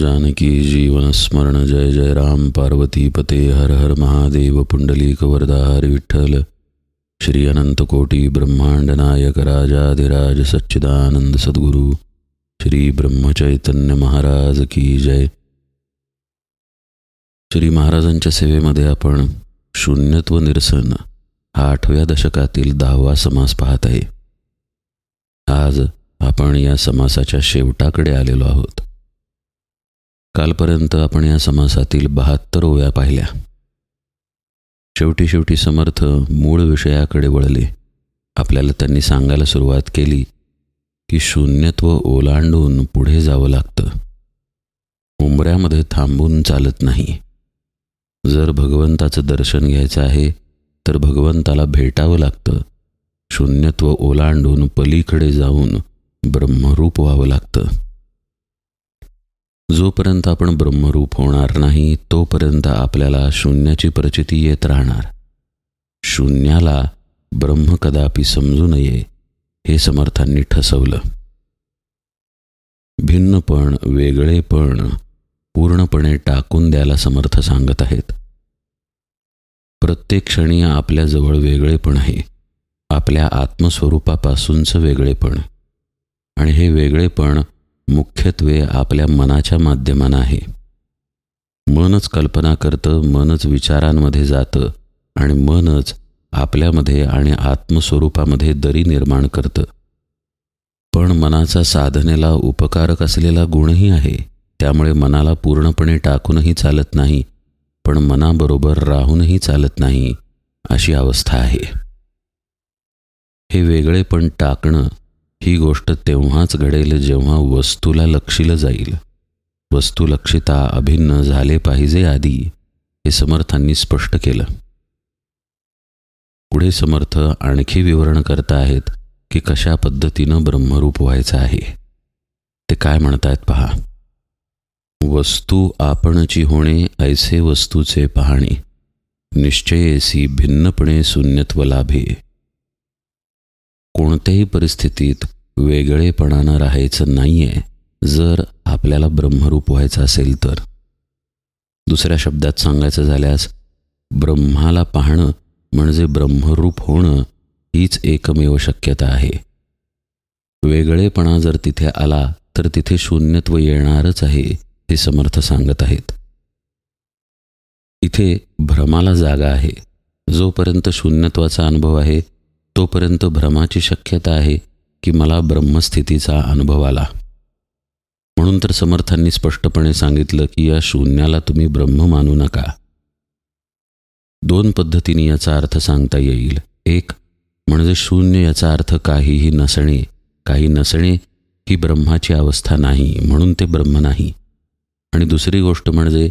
जानकी जीवन स्मरण जय जय राम पार्वती पते हर हर महादेव पुंडलीक वरदा विठ्ठल। श्री अनंत कोटी ब्रह्मांड नायक राजाधिराज सच्चिदानंद सद्गुरु श्री ब्रह्मचैतन्य महाराज की जय। श्री महाराजांच्या सेवेमध्ये आपण शून्यत्व निरसन हा आठव्या दशकातील दहावा समास पाहत आहे. आज आपण या समासाच्या शेवटाकडे आलेलो आहोत. कालपर्यंत आपण या समासातील बहात्तर ओव्या पाहिल्या. शेवटी शेवटी समर्थ मूळ विषयाकडे वळले. आपल्याला त्यांनी सांगायला सुरुवात केली की शून्यत्व ओलांडून पुढे जावं लागतं. उंबऱ्यामध्ये थांबून चालत नाही. जर भगवंताचं दर्शन घ्यायचं आहे तर भगवंताला भेटावं लागतं. शून्यत्व ओलांडून पलीकडे जाऊन ब्रह्मरूप व्हावं लागतं. जोपर्यंत आपण ब्रह्मरूप होणार नाही तोपर्यंत आपल्याला शून्याची प्रचिती येत राहणार. शून्याला ब्रह्म कदापि समजू नये हे समर्थांनी ठसवलं. भिन्नपण वेगळेपण पूर्णपणे टाकून द्यायला समर्थ सांगत आहेत. प्रत्येक क्षणी आपल्याजवळ वेगळेपण आहे. आपल्या आत्मस्वरूपापासूनचं वेगळेपण. आणि हे वेगळेपण मुख्यत्वे आपल्या मनाच्या माध्यमानं आहे. मनच कल्पना करतं मनच विचारांमध्ये जातं आणि मनच आपल्यामध्ये आणि आत्मस्वरूपामध्ये दरी निर्माण करतं. पण मनाचा साधनेला उपकारक असलेला गुणही आहे. त्यामुळे मनाला पूर्णपणे टाकूनही चालत नाही पण मनाबरोबर राहूनही चालत नाही अशी अवस्था आहे. हे वेगळेपण टाकणं ही गोष्ट तेव्हाच घडेल जेव्हा वस्तूला लक्षिलं जाईल. वस्तू लक्षिता अभिन्न झाले पाहिजे आधी हे समर्थांनी स्पष्ट केलं. पुढे समर्थ आणखी विवरण करता आहेत की कशा पद्धतीनं ब्रह्मरूप व्हायचं आहे. ते काय म्हणतायत पहा. वस्तू आपणची होणे ऐसे वस्तूचे पाहणे. निश्चयेसी भिन्नपणे शून्यत्व लाभे. कोणत्याही परिस्थितीत वेगळेपणानं राहायचं नाही आहे जर आपल्याला ब्रह्मरूप व्हायचं असेल तर. दुसऱ्या शब्दात सांगायचं झाल्यास ब्रह्माला पाहणं म्हणजे ब्रह्मरूप होणं हीच एकमेव शक्यता आहे. वेगळेपणा जर तिथे आला तर तिथे शून्यत्व येणारच आहे हे समर्थ सांगत आहेत. इथे भ्रमाला जागा आहे जोपर्यंत शून्यत्वाचा अनुभव आहे तोपर्यंत भ्रमाची शक्यता आहे की मला ब्रह्मस्थितीचा अनुभव आला. म्हणून तर समर्थांनी स्पष्टपणे सांगितलं की या शून्याला तुम्ही ब्रह्म मानू नका. दोन पद्धतीने याचा अर्थ सांगता येईल. एक म्हणजे शून्य याचा अर्थ काहीही नसणे काही नसणे ही ब्रह्माची अवस्था नाही म्हणून ते ब्रह्म नाही. आणि दुसरी गोष्ट म्हणजे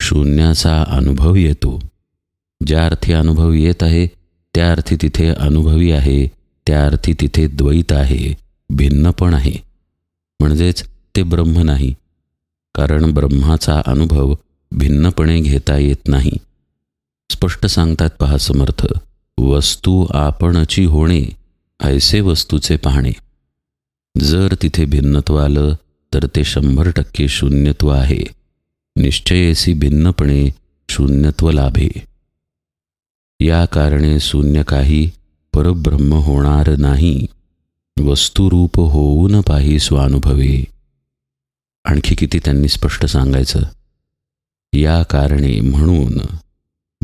शून्याचा अनुभव येतो. ज्या अर्थी अनुभव येत आहे त्या अर्थी तिथे अनुभवी आहे त्या अर्थी तिथे द्वैत आहे भिन्न पण आहे. म्हणजेच ते ब्रह्म नाही कारण ब्रह्माचा अनुभव भिन्नपणे घेता येत नाही. स्पष्ट सांगतात पहा समर्थ वस्तू आपणची होणे ऐसे वस्तूचे पाहणे. जर तिथे भिन्नत्व आलं तर ते शंभर टक्के शून्यत्व आहे. निश्चयेसी भिन्नपणे शून्यत्व लाभे. या कारणे शून्य काही परब्रह्म होणार नाही. वस्तुरूप होऊन पाही स्वानुभवे. आणखी किती त्यांनी स्पष्ट सांगायचं? या कारणे म्हणून.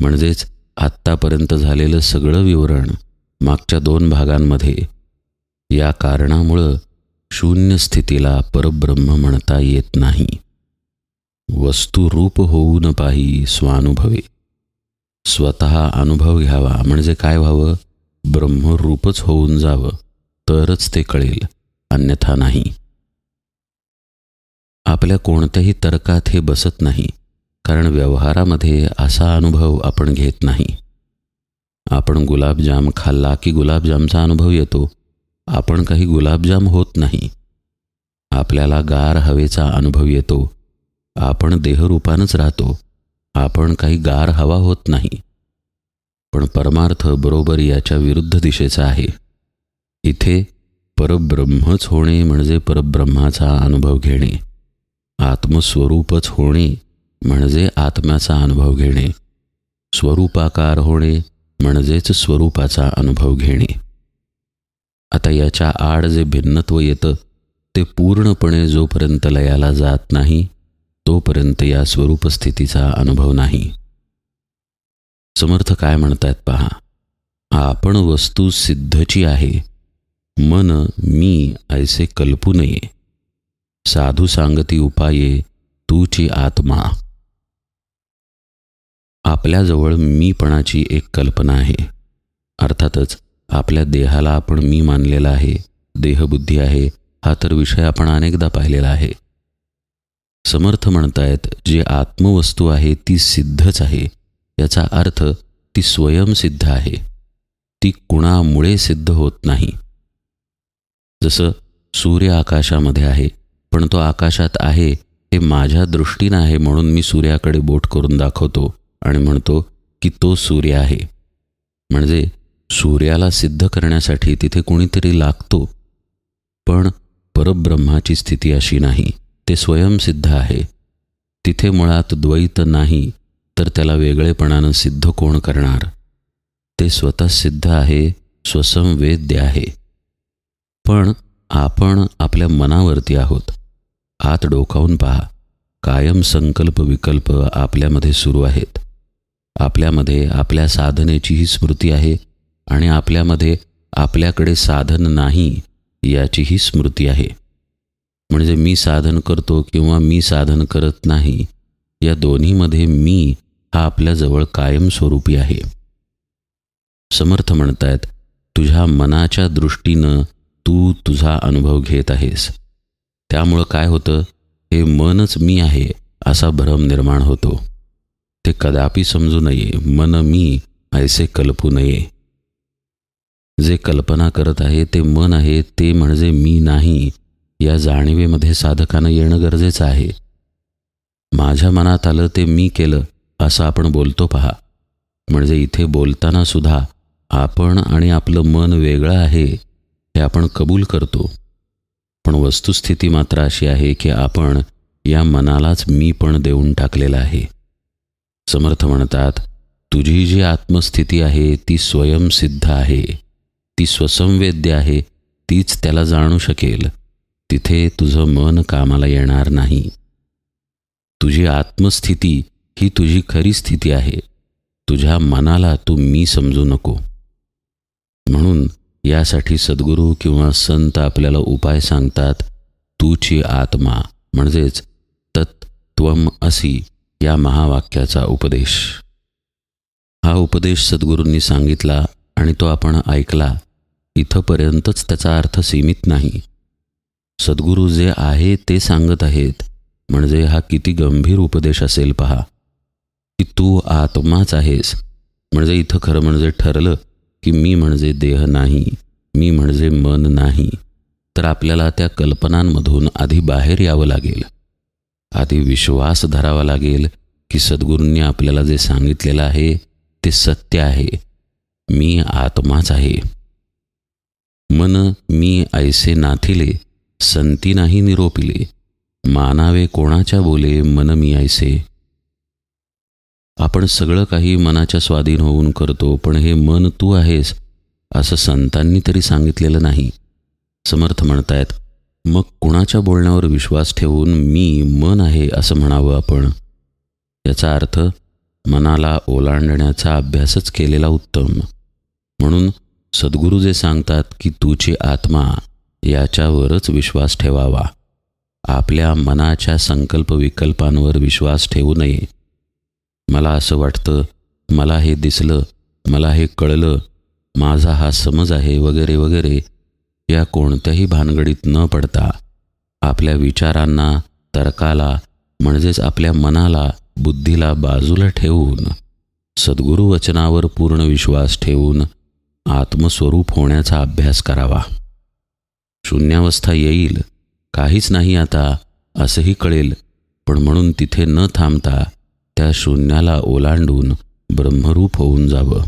म्हणजेच आत्तापर्यंत झालेलं सगळं विवरण मागच्या दोन भागांमध्ये. या कारणामुळं शून्य स्थितीला परब्रह्म म्हणता येत नाही. वस्तुरूप होऊन पाही स्वानुभवे. स्वतः अनुभव घ्यावा. म्हणजे काय व्हावं? ब्रह्मरूपच होऊन जावं. तरच ते कळेल. अन्यथा नाही. आपल्या कोणत्याही तर्कात हे बसत नाही. कारण व्यवहारामध्ये असा अनुभव आपण घेत नाही. आपण गुलाबजाम खाल्ला की गुलाबजामचा अनुभव येतो. आपण काही गुलाबजाम होत नाही. आपल्याला गार हवेचा अनुभव येतो. आपण देहरूपानच राहतो. आपण काही गार हवा होत नाही. पण परमार्थ बरोबर याच्या विरुद्ध दिशेचा आहे. इथे परब्रह्मच होणे म्हणजे परब्रह्माचा अनुभव घेणे. आत्मस्वरूपच होणे म्हणजे आत्म्याचा अनुभव घेणे. स्वरूपाकार होणे म्हणजेच स्वरूपाचा अनुभव घेणे. आता याच्या आड जे भिन्नत्व येतं ते पूर्णपणे जोपर्यंत लयाला जात नाही तोपर्यंत या स्वरूपस्थितीचा अनुभव नाही. समर्थ काय म्हणतायत पहा आपण वस्तू सिद्धची आहे मन मी ऐसे कल्पू नये. साधू सांगती उपाये तूची आत्मा. आपल्याजवळ मीपणाची एक कल्पना आहे. अर्थातच आपल्या देहाला आपण मी मानलेला आहे देहबुद्धी आहे हा तर विषय आपण अनेकदा पाहिलेला आहे. समर्थ म्हणतायत जे आत्मवस्तू आहे ती सिद्धच आहे. याचा अर्थ ती स्वयंसिद्ध आहे. ती कुणामुळे सिद्ध होत नाही. जसं सूर्य आकाशामध्ये आहे पण तो आकाशात आहे हे माझ्या दृष्टीनं आहे म्हणून मी सूर्याकडे बोट करून दाखवतो आणि म्हणतो की तो सूर्य आहे. म्हणजे सूर्याला सिद्ध करण्यासाठी तिथे कुणीतरी लागतो. पण परब्रह्माची स्थिती अशी नाही. ते स्वयंसिद्ध आहे. तिथे मुळात द्वैत नाही तर त्याला वेगळेपणानं सिद्ध कोण करणार? ते स्वतः सिद्ध आहे स्वसंवेद्य आहे. पण आपण आपल्या मनावरती आहोत. आत डोकावून पहा. कायम संकल्प विकल्प आपल्यामध्ये सुरू आहेत. आपल्यामध्ये आपल्या साधनेचीही स्मृती आहे आणि आपल्यामध्ये आपल्याकडे साधन नाही याचीही स्मृती आहे. म्हणजे मी साधन करतो किंवा मी साधन करत नाही या दोन्हीमध्ये मी हा आपल्याजवळ कायमस्वरूपी आहे. समर्थ म्हणतायत तुझ्या मनाच्या दृष्टीनं तू तुझा अनुभव घेत आहेस. त्यामुळं काय होतं? हे मनच मी आहे असा भ्रम निर्माण होतो. ते कदापि समजू नये मन मी ऐसे कल्पू नये. जे कल्पना करत आहे ते मन आहे ते म्हणजे मी नाही या जाणीवेमध्ये साधकानं येणं गरजेचं आहे. माझ्या मनात आलं ते मी केलं असं आपण बोलतो पहा. म्हणजे इथे बोलताना सुद्धा आपण आणि आपलं मन वेगळं आहे हे आपण कबूल करतो. पण वस्तुस्थिती मात्र अशी आहे की आपण या मनालाच मी पण देऊन टाकलेलं आहे. समर्थ म्हणतात तुझी जी आत्मस्थिती आहे ती स्वयंसिद्ध आहे. ती स्वसंवेद्य आहे तीच त्याला जाणू शकेल. तिथे तुझं मन कामाला येणार नाही. तुझी आत्मस्थिती ही तुझी खरी स्थिती आहे. तुझ्या मनाला तू मी समजू नको. म्हणून यासाठी सद्गुरू किंवा संत आपल्याला उपाय सांगतात तूची आत्मा म्हणजेच तत्त्वम असी या महावाक्याचा उपदेश. हा उपदेश सद्गुरूंनी सांगितला आणि तो आपण ऐकला. इथंपर्यंतच त्याचा अर्थ सीमित नाही. सद्गुरू जे आहे ते सांगत आहेत. म्हणजे हा किती गंभीर उपदेश असेल पहा. की तू आत्माच आहेस. म्हणजे इथं खरं म्हणजे ठरलं की मी म्हणजे देह नाही मी म्हणजे मन नाही. तर आपल्याला त्या कल्पनांमधून आधी बाहेर यावं लागेल. आधी विश्वास धरावा लागेल की सद्गुरूंनी आपल्याला जे सांगितलेलं आहे ते सत्य आहे. मी आत्माच आहे. मन मी ऐसे नाथिले संती नाही निरोपिले. मानावे कोणाच्या बोले मन मी ऐसे आपण सगळं काही मनाच्या स्वाधीन होऊन करतो पण हे मन तू आहेस असं संतांनी तरी सांगितलेलं नाही. समर्थ म्हणतायत मग कुणाच्या बोलण्यावर विश्वास ठेवून मी मन आहे असं म्हणावं आपण? याचा अर्थ मनाला ओलांडण्याचा अभ्यासच केलेला उत्तम. म्हणून सद्गुरू जे सांगतात की तुझी आत्मा याच्यावरच विश्वास ठेवावा. आपल्या मनाच्या संकल्प विकल्पांवर विश्वास ठेवू नये. मला असं वाटतं मला हे दिसलं मला हे कळलं माझा हा समज आहे वगैरे वगैरे या कोणत्याही भानगडीत न पडता. आपल्या विचारांना तर्काला म्हणजेच आपल्या मनाला बुद्धीला बाजूला ठेवून सद्गुरू वचनावर पूर्ण विश्वास ठेवून आत्मस्वरूप होण्याचा अभ्यास करावा. शून्यावस्था येईल. काहीच नाही आता असंही कळेल. पण म्हणून तिथे न थांबता त्या शून्याला ओलांडून ब्रह्मरूप होऊन जावं.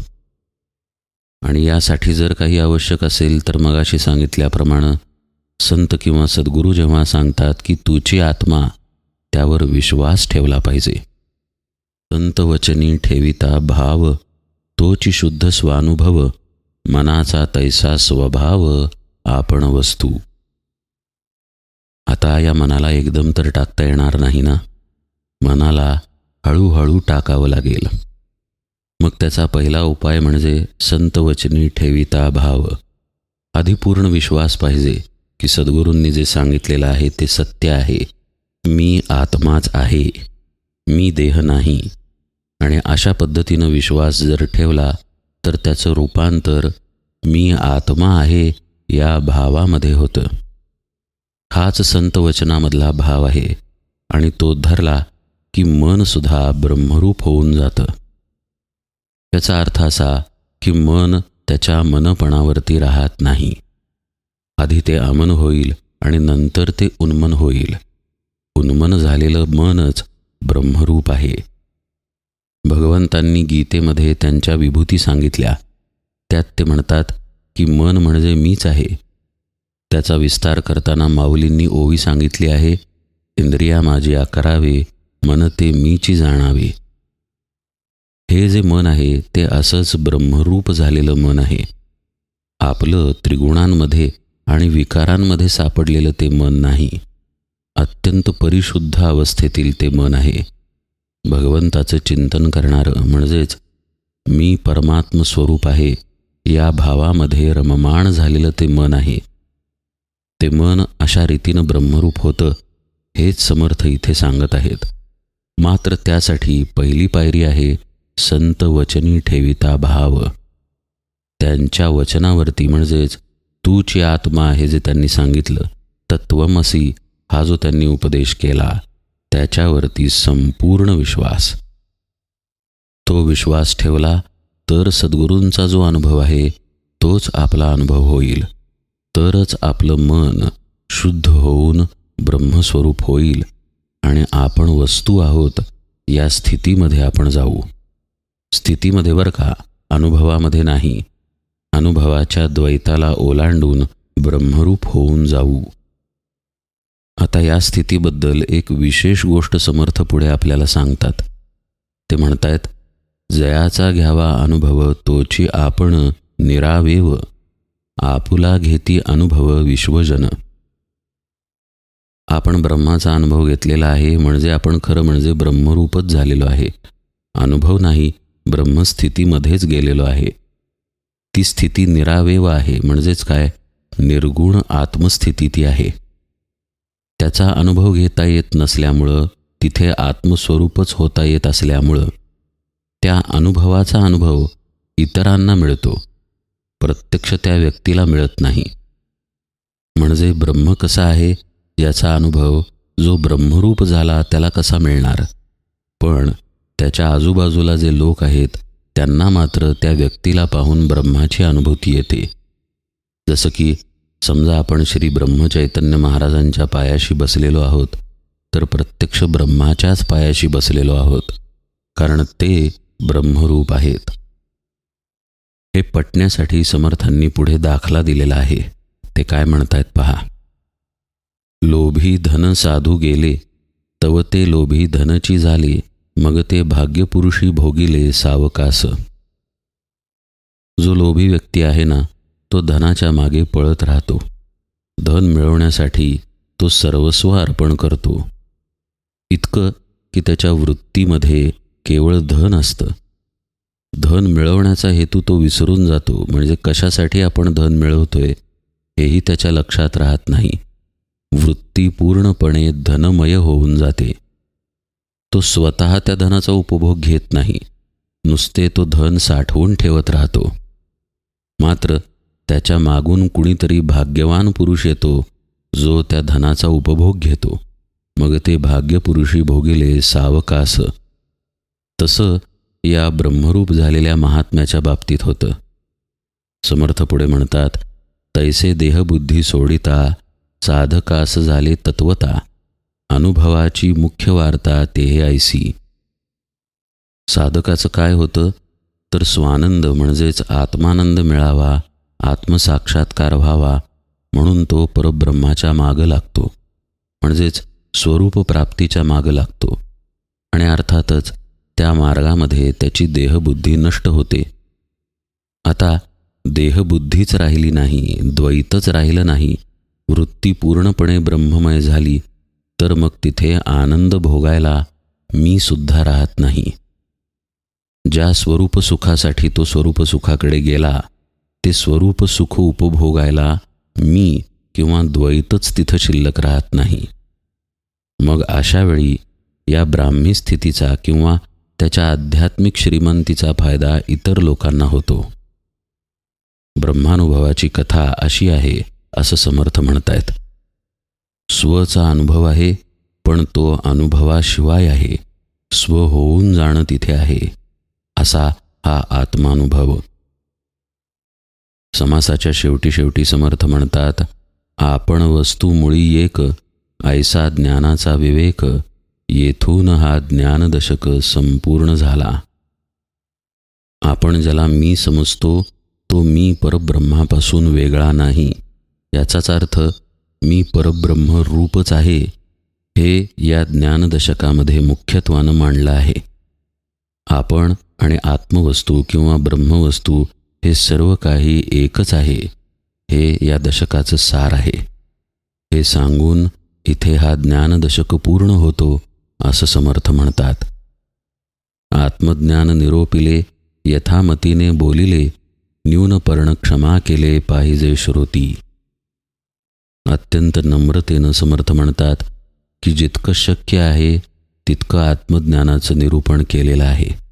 आणि यासाठी जर काही आवश्यक असेल तर मगाशी सांगितल्याप्रमाणे संत किंवा सद्गुरू जेव्हा सांगतात की तुझी आत्मा त्यावर विश्वास ठेवला पाहिजे. संतवचनी ठेविता भाव तोची शुद्ध स्वानुभव मनाचा तैसा स्वभाव आपण वस्तू. आता या मनाला एकदम तर टाकता येणार नाही ना? मनाला हळूहळू टाकावं लागेल. मग त्याचा पहिला उपाय म्हणजे संतवचनी ठेविता भाव. आधी पूर्ण विश्वास पाहिजे की सद्गुरूंनी जे सांगितलेलं आहे ते सत्य आहे. मी आत्माच आहे. मी देह नाही. आणि अशा पद्धतीनं विश्वास जर ठेवला तर त्याचं रूपांतर मी आत्मा आहे या भावामध्ये होतं. हाच संत वचनामधला भाव आहे आणि तो धरला की मनसुद्धा ब्रह्मरूप होऊन जातं. याचा अर्थ असा की मन त्याच्या मनपणावरती राहत नाही. आधी ते अमन होईल आणि नंतर ते उन्मन होईल. उन्मन झालेलं मनच ब्रह्मरूप आहे. भगवंतांनी गीतेमध्ये त्यांच्या विभूती सांगितल्या. त्यात ते म्हणतात की मन म्हणजे मीच आहे. त्याचा विस्तार करताना माऊलींनी ओवी सांगितली आहे इंद्रिया माझी आकारावे मन ते मीची जाणावे. हे जे मन आहे ते असंच ब्रह्मरूप झालेलं मन आहे. आपलं त्रिगुणांमध्ये आणि विकारांमध्ये सापडलेलं ते मन नाही. अत्यंत परिशुद्ध अवस्थेतील ते मन आहे. भगवंताचं चिंतन करणारं म्हणजेच मी परमात्म स्वरूप आहे या भावामध्ये रममाण झालेलं ते मन आहे. ते मन अशा रीतीनं ब्रह्मरूप होतं हेच समर्थ इथे सांगत आहेत. मात्र त्यासाठी पहिली पायरी आहे संत वचनी ठेविता भाव. त्यांच्या वचनावरती म्हणजेच तूची आत्मा आहे जे त्यांनी सांगितलं तत्वमसी हा जो त्यांनी उपदेश केला त्याच्यावरती संपूर्ण विश्वास. तो विश्वास ठेवला तर सद्गुरूंचा जो अनुभव आहे तोच आपला अनुभव होईल. तरच आपलं मन शुद्ध होऊन ब्रह्मस्वरूप होईल आणि आपण वस्तू आहोत या स्थितीमध्ये आपण जाऊ. स्थितीमध्ये बरं का अनुभवामध्ये नाही. अनुभवाच्या द्वैताला ओलांडून ब्रह्मरूप होऊन जाऊ. आता या स्थितीबद्दल एक विशेष गोष्ट समर्थ पुढे आपल्याला सांगतात. ते म्हणतायत जयाचा घ्यावा अनुभव तोची आपण निरावेव. आपुला घेती अनुभव विश्वजन. आपण ब्रह्माचा अनुभव घेतलेला आहे म्हणजे आपण खरं म्हणजे ब्रह्मरूपच झालेलो आहे. अनुभव नाही ब्रह्मस्थितीमध्येच गेलेलो आहे. ती स्थिती निरावेव आहे म्हणजेच काय? निर्गुण आत्मस्थिती ती आहे. त्याचा अनुभव घेता येत नसल्यामुळं तिथे आत्मस्वरूपच होता येत असल्यामुळं. त्या अनुभवाचा अनुभव इतरांना मिळतो. प्रत्यक्ष त्या व्यक्तीला मिळत नाही. म्हणजे ब्रह्म कसा आहे याचा अनुभव जो ब्रह्मरूप झाला त्याला कसा मिळणार? पण त्याच्या आजूबाजूला जे लोक आहेत त्यांना मात्र त्या व्यक्तीला पाहून ब्रह्माची अनुभूती येते. जसं की समजा आपण श्री ब्रह्मचैतन्य महाराजांच्या पायाशी बसलेलो आहोत तर प्रत्यक्ष ब्रह्माच्याच पायाशी बसलेलो आहोत. कारण ते ब्रह्मरूप आहेत. हे पटण्यासाठी समर्थांनी पुढे दाखला दिलेला आहे. ते काय म्हणतायत पहा. लोभी धन साधू गेले तव ते लोभी धनची झाले मग ते भाग्यपुरुषी भोगिले सावकास. जो लोभी व्यक्ती आहे ना तो धनाच्या मागे पळत राहतो. धन मिळवण्यासाठी तो सर्वस्व अर्पण करतो. इतकं की त्याच्या वृत्तीमध्ये केवळ धन असतं. धन मिळवण्याचा हेतू तो विसरून जातो म्हणजे कशासाठी आपण धन मिळवतोय हेही त्याच्या लक्षात राहत नाही. वृत्ती पूर्णपणे धनमय होऊन जाते. तो स्वतः त्या धनाचा उपभोग घेत नाही. नुसते तो धन साठवून ठेवत राहतो. मात्र त्याच्या मागून कुणीतरी भाग्यवान पुरुष येतो जो त्या धनाचा उपभोग घेतो. मग ते भाग्यपुरुषी भोगिले सावकास. तसं या ब्रह्मरूप झालेल्या महात्म्याच्या बाबतीत होतं. समर्थ पुढे म्हणतात तैसे देहबुद्धी सोडिता साधकास झाले तत्वता अनुभवाची मुख्य वार्ता ते ऐसी. साधकाचं काय होतं? तर स्वानंद म्हणजेच आत्मानंद मिळावा आत्मसाक्षात्कार व्हावा म्हणून तो परब्रह्माच्या मागं लागतो. म्हणजेच स्वरूप प्राप्तीच्या मागं लागतो. आणि अर्थातच त्या मार्गामध्ये त्याची देहबुद्धी नष्ट होते. आता देहबुद्धीच राहिली नाही द्वैतच राहिलं नाही वृत्ती पूर्णपणे ब्रह्ममय झाली तर मग तिथे आनंद भोगायला मी सुद्धा राहत नाही. ज्या स्वरूप सुखासाठी तो स्वरूप सुखाकडे गेला ते स्वरूप सुख उपभोगायला मी किंवा द्वैतच तिथं शिल्लक राहत नाही. मग अशावेळी या ब्राह्मी स्थितीचा किंवा त्याच्या आध्यात्मिक श्रीमंतीचा फायदा इतर लोकांना होतो. ब्रह्मानुभवाची कथा अशी आहे असं समर्थ म्हणतायत. स्वचा अनुभव आहे पण तो अनुभवाशिवाय आहे. स्व होऊन जाणं तिथे आहे. असा हा आत्मानुभव. समासाच्या शेवटी शेवटी समर्थ म्हणतात आपण वस्तू मुळी एक ऐसा ज्ञानाचा विवेक येथून हा ज्ञानदशक संपूर्ण झाला. आपण ज्याला मी समजतो तो मी परब्रह्मापासून वेगळा नाही. याचाच अर्थ मी परब्रह्म रूपच आहे हे या ज्ञानदशकामध्ये मुख्यत्वानं मांडलं आहे. आपण आणि आत्मवस्तू किंवा ब्रह्मवस्तू हे सर्व काही एकच आहे हे या दशकाचं सार आहे. हे सांगून इथे हा ज्ञानदशक पूर्ण होतो. असं समर्थ म्हणतात. आत्मज्ञान निरोपिले यथामतीने बोलिले न्यूनपर्ण क्षमा केले पाहिजे श्रोती. अत्यंत नम्रतेनं समर्थ म्हणतात की जितकं शक्य आहे तितकं आत्मज्ञानाचं निरूपण केलेलं आहे.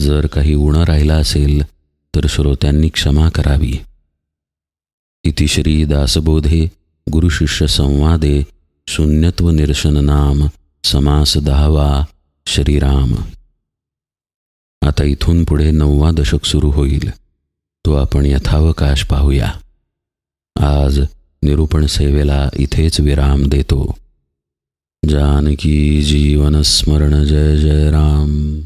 जर काही उणं राहिला असेल तर श्रोत्यांनी क्षमा करावी. इतिश्री दासबोधे गुरुशिष्य संवादे शून्यत्व निरशन नाम. समास दहावा श्रीराम. आता इथून पुढे नववा दशक सुरू होईल. तो आपण यथावकाश पाहूया. आज निरूपण सेवेला इथेच विराम देतो. जानकी जीवन स्मरण जय जय राम.